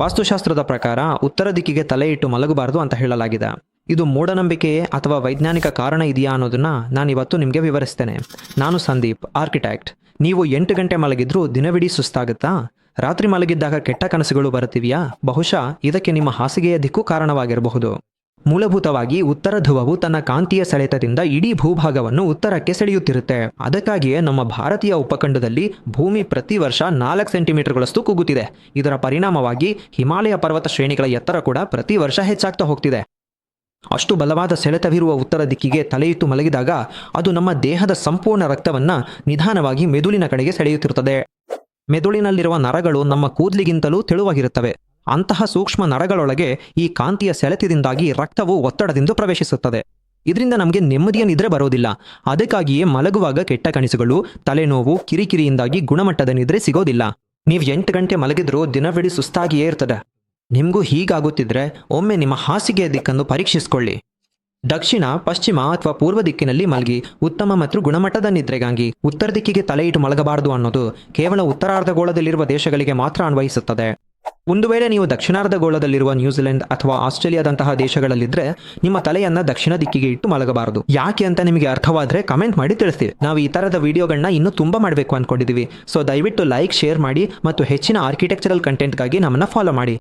ವಾಸ್ತುಶಾಸ್ತ್ರದ ಪ್ರಕಾರ ಉತ್ತರ ದಿಕ್ಕಿಗೆ ತಲೆ ಇಟ್ಟು ಮಲಗಬಾರದು ಅಂತ ಹೇಳಲಾಗಿದೆ. ಇದು ಮೂಢನಂಬಿಕೆಯೇ ಅಥವಾ ವೈಜ್ಞಾನಿಕ ಕಾರಣ ಇದೆಯಾ ಅನ್ನೋದನ್ನ ನಾನು ಇವತ್ತು ನಿಮಗೆ ವಿವರಿಸ್ತೇನೆ. ನಾನು ಸಂದೀಪ್ ಆರ್ಕಿಟೆಕ್ಟ್ ನೀವು ಎಂಟು ಗಂಟೆ ಮಲಗಿದ್ರೂ ದಿನವಿಡೀ ಸುಸ್ತಾಗುತ್ತಾ? ರಾತ್ರಿ ಮಲಗಿದ್ದಾಗ ಕೆಟ್ಟ ಕನಸುಗಳು ಬರುತ್ತಿವೆಯಾ? ಬಹುಶಃ ಇದಕ್ಕೆ ನಿಮ್ಮ ಹಾಸಿಗೆಯ ದಿಕ್ಕು ಕಾರಣವಾಗಿರಬಹುದು. ಮೂಲಭೂತವಾಗಿ ಉತ್ತರ ಧ್ರುವವು ತನ್ನ ಕಾಂತೀಯ ಸೆಳೆತದಿಂದ ಇಡೀ ಭೂಭಾಗವನ್ನು ಉತ್ತರಕ್ಕೆ ಸೆಳೆಯುತ್ತಿರುತ್ತೆ. ಅದಕ್ಕಾಗಿಯೇ ನಮ್ಮ ಭಾರತೀಯ ಉಪಖಂಡದಲ್ಲಿ ಭೂಮಿ ಪ್ರತಿ ವರ್ಷ ನಾಲ್ಕು ಸೆಂಟಿಮೀಟರ್ಗಳಷ್ಟು ಕುಗ್ಗುತ್ತಿದೆ. ಇದರ ಪರಿಣಾಮವಾಗಿ ಹಿಮಾಲಯ ಪರ್ವತ ಶ್ರೇಣಿಗಳ ಎತ್ತರ ಕೂಡ ಪ್ರತಿ ವರ್ಷ ಹೆಚ್ಚಾಗ್ತಾ ಹೋಗ್ತಿದೆ. ಅಷ್ಟು ಬಲವಾದ ಸೆಳೆತವಿರುವ ಉತ್ತರ ದಿಕ್ಕಿಗೆ ತಲೆಯಿಟ್ಟು ಮಲಗಿದಾಗ ಅದು ನಮ್ಮ ದೇಹದ ಸಂಪೂರ್ಣ ರಕ್ತವನ್ನು ನಿಧಾನವಾಗಿ ಮೆದುಳಿನ ಕಡೆಗೆ ಸೆಳೆಯುತ್ತಿರುತ್ತದೆ. ಮೆದುಳಿನಲ್ಲಿರುವ ನರಗಳು ನಮ್ಮ ಕೂದಲಿಗಿಂತಲೂ ತೆಳುವಾಗಿರುತ್ತವೆ. ಅಂತಹ ಸೂಕ್ಷ್ಮ ನರಗಳೊಳಗೆ ಈ ಕಾಂತಿಯ ಸೆಳೆತದಿಂದಾಗಿ ರಕ್ತವು ಒತ್ತಡದಿಂದ ಪ್ರವೇಶಿಸುತ್ತದೆ. ಇದರಿಂದ ನಮಗೆ ನೆಮ್ಮದಿಯ ನಿದ್ರೆ ಬರೋದಿಲ್ಲ. ಅದಕ್ಕಾಗಿಯೇ ಮಲಗುವಾಗ ಕೆಟ್ಟ ಕನಸುಗಳು, ತಲೆನೋವು, ಕಿರಿಕಿರಿಯಿಂದಾಗಿ ಗುಣಮಟ್ಟದ ನಿದ್ರೆ ಸಿಗೋದಿಲ್ಲ. ನೀವು ಎಂಟು ಗಂಟೆ ಮಲಗಿದ್ರೂ ದಿನವಿಡೀ ಸುಸ್ತಾಗಿಯೇ ಇರ್ತದೆ. ನಿಮಗೂ ಹೀಗಾಗುತ್ತಿದ್ರೆ ಒಮ್ಮೆ ನಿಮ್ಮ ಹಾಸಿಗೆಯ ದಿಕ್ಕನ್ನು ಪರೀಕ್ಷಿಸಿಕೊಳ್ಳಿ. ದಕ್ಷಿಣ, ಪಶ್ಚಿಮ ಅಥವಾ ಪೂರ್ವ ದಿಕ್ಕಿನಲ್ಲಿ ಮಲಗಿ ಉತ್ತಮ ಮತ್ತು ಗುಣಮಟ್ಟದ ನಿದ್ರೆಗಾಗಿ ಉತ್ತರ ದಿಕ್ಕಿಗೆ ತಲೆ ಇಟ್ಟು ಮಲಗಬಾರದು ಅನ್ನೋದು ಕೇವಲ ಉತ್ತರಾರ್ಧಗೋಳದಲ್ಲಿರುವ ದೇಶಗಳಿಗೆ ಮಾತ್ರ ಅನ್ವಯಿಸುತ್ತದೆ. ಒಂದು ವೇಳೆ ನೀವು ದಕ್ಷಿಣಾರ್ಧ ಗೋಳದಲ್ಲಿರುವ ನ್ಯೂಜಿಲೆಂಡ್ ಅಥವಾ ಆಸ್ಟ್ರೇಲಿಯಾದಂತಹ ದೇಶಗಳಲ್ಲಿದ್ದರೆ ನಿಮ್ಮ ತಲೆಯನ್ನ ದಕ್ಷಿಣ ದಿಕ್ಕಿಗೆ ಇಟ್ಟು ಮಲಗಬಾರದು. ಯಾಕೆ ಅಂತ ನಿಮಗೆ ಅರ್ಥವಾದ್ರೆ ಕಮೆಂಟ್ ಮಾಡಿ ತಿಳಿಸ್ತೀವಿ. ನಾವು ಈ ತರದ ವಿಡಿಯೋಗಳನ್ನ ಇನ್ನೂ ತುಂಬಾ ಮಾಡಬೇಕು ಅನ್ಕೊಂಡಿದೀವಿ. ಸೊ ದಯವಿಟ್ಟು ಲೈಕ್, ಶೇರ್ ಮಾಡಿ ಮತ್ತು ಹೆಚ್ಚಿನ ಆರ್ಕಿಟೆಕ್ಚರಲ್ ಕಂಟೆಂಟ್ಗಾಗಿ ನಮ್ಮನ್ನ ಫಾಲೋ ಮಾಡಿ.